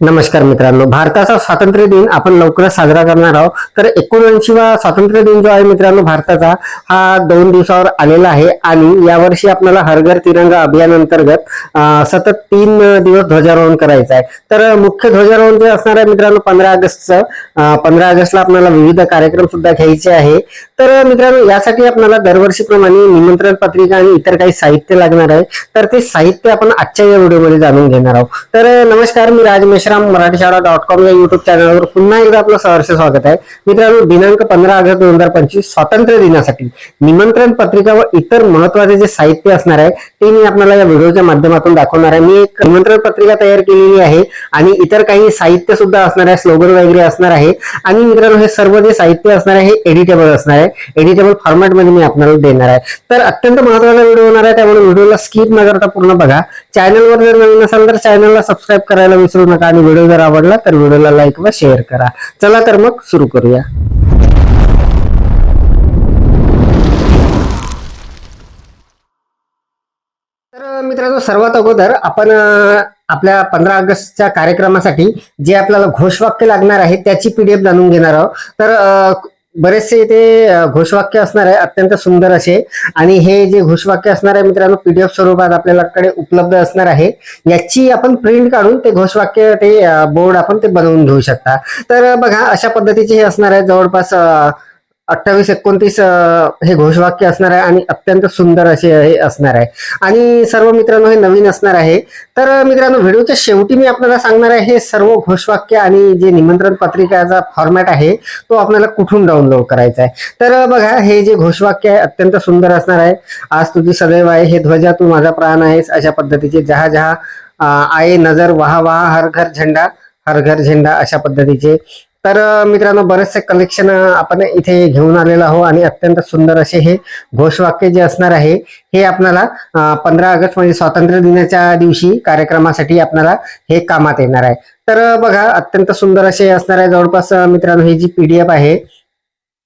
नमस्कार मित्रांनो. भारताचा स्वातंत्र्य दिन आपण लवकरच साजरा करणार आहोत. तर एकोणऐंशी वा स्वातंत्र्य दिन जो आहे मित्रांनो भारताचा हा दोन दिवसावर आलेला आहे आणि यावर्षी आपल्याला हरघर तिरंगा अभियान अंतर्गत सतत तीन दिवस ध्वजारोहण करायचं आहे. तर मुख्य ध्वजारोहण जे असणार आहे मित्रांनो पंधरा ऑगस्टचं पंधरा ऑगस्टला आपल्याला विविध कार्यक्रम सुद्धा घ्यायचे आहे. तर मित्रांनो यासाठी आपल्याला दरवर्षीप्रमाणे निमंत्रण पत्रिका आणि इतर काही साहित्य लागणार आहे. तर ते साहित्य आपण आजच्या या व्हिडिओमध्ये जाणून घेणार आहोत. तर नमस्कार मी राज मेश्राम मराठी शाळा डॉट कॉम या युट्यूब चॅनलवर पुन्हा एकदा आपलं सहर्ष स्वागत आहे. मित्रांनो दिनांक पंधरा ऑगस्ट दोन हजार पंचवीस स्वातंत्र्य दिनासाठी निमंत्रण पत्रिका व इतर महत्त्वाचे जे साहित्य असणार आहे ते मी आपल्याला या व्हिडिओच्या माध्यमातून दाखवणार आहे. मी एक निमंत्रण पत्रिका तयार केलेली आहे आणि इतर काही साहित्य सुद्धा असणार आहे स्लोगन वगैरे असणार आहे. आणि मित्रांनो हे सर्व जे साहित्य असणार आहे हे एडिटेबल असणार आहे. एडिटेबल फॉर्मॅटमध्ये मी आपल्याला देणार आहे. तर अत्यंत महत्त्वाचा व्हिडिओ होणार आहे त्यामुळे व्हिडिओला स्किप न करता पूर्ण बघा. चॅनलवर जर नवीन असाल तर चॅनलला सबस्क्राईब करायला विसरू नका आणि व्हिडिओ जर आवडला तर व्हिडिओला लाईक व शेअर करा. चला तर मग सुरू करूया. तर मित्रांनो सर्वात अगोदर आपण आपल्या पंधरा ऑगस्टच्या कार्यक्रमासाठी जे आपल्याला घोषवाक्य लागणार आहे त्याची पीडीएफ जाणून घेणार आहोत. तर बरेचसे इथे घोषवाक्य असणार आहे अत्यंत सुंदर असे. आणि हे जे घोषवाक्य असणार आहे मित्रांनो पीडीएफ स्वरूपात आपल्याकडे उपलब्ध असणार आहे. याची आपण प्रिंट काढून ते घोषवाक्य ते बोर्ड आपण ते बनवून घेऊ शकता. तर बघा अशा पद्धतीचे हे असणार आहे. जवळपास अठ्ठावीस एकोणतीस हे घोषवाक्य असणार आहे आणि अत्यंत सुंदर असे हे असणार आहे. आणि सर्व मित्रांनो हे नवीन असणार आहे. तर मित्रांनो व्हिडिओच्या शेवटी मी आपल्याला सांगणार आहे हे सर्व घोषवाक्य आणि जे निमंत्रण पत्रिकाचा फॉर्मॅट आहे तो आपल्याला कुठून डाउनलोड करायचा आहे? तर बघा हे जे घोषवाक्य आहे अत्यंत सुंदर असणार आहे. आज तुझी सदैव आहे हे ध्वजा तू माझा प्राण आहेस अशा पद्धतीचे जहा जहा आहे नजर वहा वहा हर घर झेंडा हर घर झेंडा अशा पद्धतीचे तर मित्रांनो बरेचसे कलेक्शन आपण इथे घेऊन आलेलो आहोत आणि अत्यंत सुंदर असे हे घोषवाक्य जे असणार आहे हे आपणाला पंधरा ऑगस्ट म्हणजे स्वातंत्र्य दिनाच्या दिवशी कार्यक्रमासाठी आपणाला हे कामात येणार आहे. तर बघा अत्यंत सुंदर असे असणार आहे. जवळपास मित्रांनो ही जी पीडीएफ आहे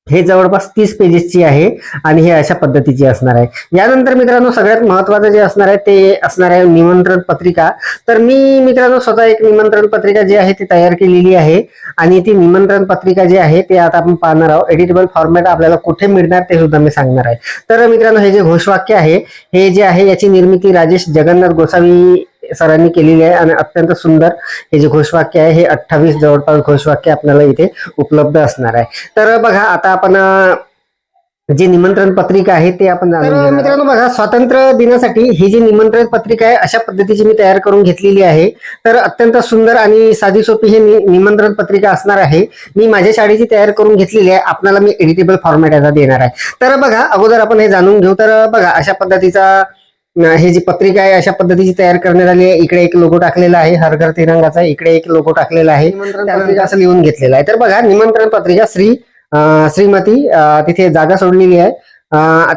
हे जवळपास तीस पेजेसची आहे आणि हे अशा पद्धतीची असणार आहे. यानंतर मित्रांनो सगळ्यात महत्वाचं जे असणार आहे ते असणार आहे निमंत्रण पत्रिका. तर मी मित्रांनो स्वतः एक निमंत्रण पत्रिका जी आहे ती तयार केलेली आहे. आणि ती निमंत्रण पत्रिका जी आहे ते आता आपण पाहणार आहोत. एडिटेबल फॉर्मॅट आपल्याला कुठे मिळणार ते सुद्धा मी सांगणार आहे. तर मित्रांनो हे जे घोषवाक्य आहे हे जे आहे याची निर्मिती राजेश जगन्नाथ गोसावी सरांनी केलेली आहे. आणि अत्यंत सुंदर हे जे घोषवाक्य आहे हे अठ्ठावीस जवळपास घोषवाक्य आपल्याला इथे उपलब्ध असणार आहे. तर बघा आता आपण जी निमंत्रण पत्रिका आहे ते आपण. मित्रांनो बघा स्वातंत्र्य दिनासाठी ही जी निमंत्रण पत्रिका आहे अशा पद्धतीची मी तयार करून घेतलेली आहे. तर अत्यंत सुंदर आणि साधी सोपी ही निमंत्रण पत्रिका असणार आहे. मी माझ्या शाळेची तयार करून घेतलेली आहे. आपल्याला मी एडिटेबल फॉर्मॅट याचा देणार आहे. तर बघा अगोदर आपण हे जाणून घेऊ. तर बघा अशा पद्धतीचा हे जी पत्रिका आहे अशा पद्धतीची तयार करण्यात आली आहे. इकडे एक लोगो टाकलेला आहे हर घर तिरंगाचा इकडे एक लोगो टाकलेला आहे. पत्रिका. असं लिहून घेतलेला आहे. तर बघा निमंत्रण पत्रिका श्री श्रीमती तिथे जागा सोडलेली आहे.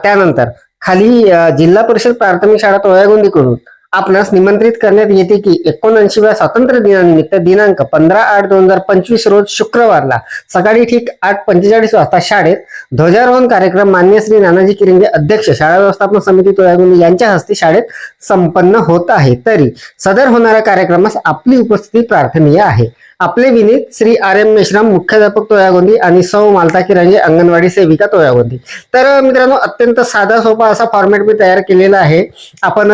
त्यानंतर खाली जिल्हा परिषद प्राथमिक शाळा तोयागोंदीकडून आपणास निमंत्रित करण्यात येते की एकोणऐंशीव्या स्वातंत्र्य दिनानिमित्त दिनांक पंधरा आठ दोन हजार पंचवीस रोज शुक्रवारला सकाळी ठीक आठ पंचेचाळीस वाजता शाळेत ध्वजारोहण कार्यक्रम मान्य श्री नानाजी किरंगे अध्यक्ष शाळा व्यवस्थापन समिती तोयागोंदी यांच्या हस्ते शाळेत संपन्न होत आहे. तरी सदर होणाऱ्या कार्यक्रमास आपली उपस्थिती प्रार्थनीय आहे. आपले विनीत श्री आर एम मेश्राम मुख्याध्यापक तोयागोंदी आणि सौ मालता किरंगे अंगणवाडी सेविका तोयागोंदी तर मित्रांनो अत्यंत साधा सोपा असा फॉर्मॅट मी तयार केलेला आहे. आपण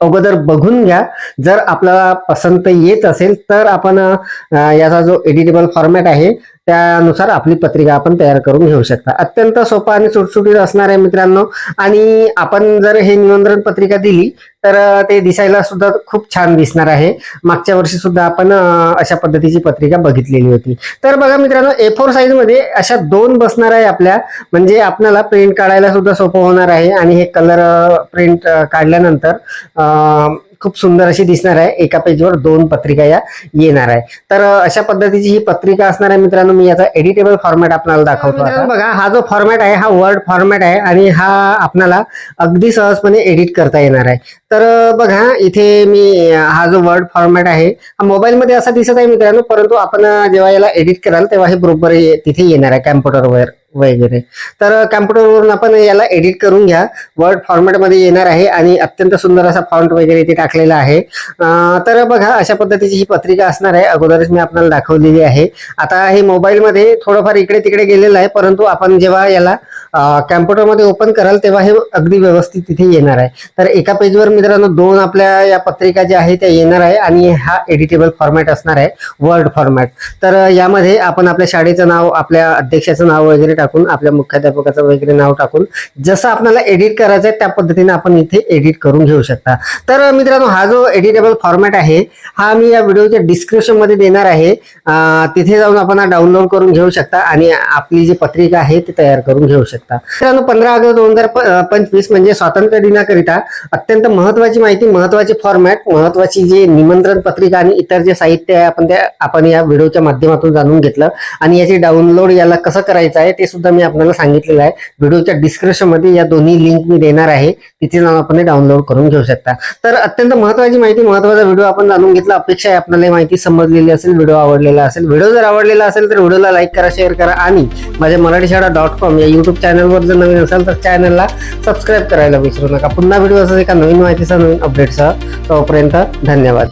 अगोदर बघून घ्या. जर आपल्याला पसंत येत असेल तर आपण याचा जो एडिटेबल फॉर्मॅट आहे त्यानुसार आपली पत्रिका आपण तयार करून घेऊ शकता. अत्यंत सोपा आणि सुटसुटीत असणार आहे मित्रांनो. आणि आपण जर हे निमंत्रण पत्रिका दिली तर ते दिसायला सुद्धा खूप छान दिसणार आहे. मागच्या वर्षी सुद्धा आपण अशा पद्धतीची पत्रिका बघितलेली होती. तर बघा मित्रांनो ए फोर साईजमध्ये अशा दोन बसणार आहे आपल्या. म्हणजे आपल्याला प्रिंट काढायला सुद्धा सोपं होणार आहे. आणि हे कलर प्रिंट काढल्यानंतर अं, खूप सुंदर अशी दिसणार आहे. एका पेजवर दोन पत्रिका या येणार आहे. तर अशा पद्धतीची ही पत्रिका असणार आहे मित्रांनो. मी याचा एडिटेबल फॉर्मॅट आपल्याला दाखवतो. बघा हा जो फॉर्मॅट आहे हा वर्ड फॉर्मॅट आहे आणि हा आपल्याला अगदी सहजपणे एडिट करता येणार आहे. तर बघा इथे मी हा जो वर्ड फॉर्मॅट आहे हा मोबाईल मध्ये असा दिसत आहे मित्रांनो. परंतु आपण जेव्हा याला एडिट कराल तेव्हा हे बरोबर तिथे येणार आहे कॅम्प्युटरवर वगैरे. तर कॅम्प्युटरवरून आपण याला एडिट करून घ्या. वर्ड फॉर्मॅटमध्ये येणार आहे आणि अत्यंत सुंदर असा फॉन्ट वगैरे इथे टाकलेला आहे. तर बघा अशा पद्धतीची ही पत्रिका असणार आहे. अगोदरच मी आपल्याला दाखवलेली आहे. आता हे मोबाईलमध्ये थोडंफार इकडे तिकडे गेलेलं आहे परंतु आपण जेव्हा याला कॅम्प्युटरमध्ये ओपन कराल तेव्हा हे अगदी व्यवस्थित तिथे येणार आहे. तर एका पेजवर मित्रांनो दोन आपल्या या पत्रिका ज्या आहेत त्या येणार आहे आणि हा एडिटेबल फॉर्मॅट असणार आहे वर्ड फॉर्मॅट तर यामध्ये आपण आपल्या शाळेचं नाव आपल्या अध्यक्षाचं नाव वगैरे टाकून आपल्या मुख्याध्यापकाचं वगैरे नाव टाकून जसं आपल्याला एडिट करायचं आहे त्या पद्धतीने आपण इथे एडिट करून घेऊ शकता. तर मित्रांनो हा जो एडिटेबल फॉर्मॅट आहे हा मी या व्हिडिओच्या डिस्क्रिप्शनमध्ये देणार आहे. तिथे जाऊन आपण हा डाउनलोड करून घेऊ शकता आणि आपली जी पत्रिका आहे ती तयार करून घेऊ शकता. मित्रांनो पंधरा ऑगस्ट दोन हजार पंचवीस म्हणजे स्वातंत्र्य दिनाकरिता अत्यंत महत्वाची माहिती महत्वाची फॉर्मॅट महत्वाची जी निमंत्रण पत्रिका आणि इतर जे साहित्य आहे आपण त्या आपण या व्हिडिओच्या माध्यमातून जाणून घेतलं. आणि याची डाउनलोड याला कसं करायचं आहे ते सुद्धा मी आपल्याला सांगितलेलं आहे. व्हिडिओच्या डिस्क्रिप्शनमध्ये या दोन्ही लिंक मी देणार आहे. तिथे जाऊन आपण डाउनलोड करून घेऊ शकता. तर अत्यंत महत्वाची माहिती महत्त्वाचा व्हिडिओ आपण जाणून घेतला. अपेक्षा आहे आपल्याला माहिती समजलेली असेल व्हिडिओ आवडलेला असेल. व्हिडिओ जर आवडलेला असेल तर व्हिडिओला लाईक करा शेअर करा आणि माझ्या मराठी शाळा डॉट कॉम या युट्यूब चॅनलवर जर नवीन असेल तर चॅनलला सबस्क्राईब करायला विसरू नका. पुन्हा व्हिडिओ असेल एका नवीन माहितीचा नवीन अपडेटसह तोपर्यंत धन्यवाद.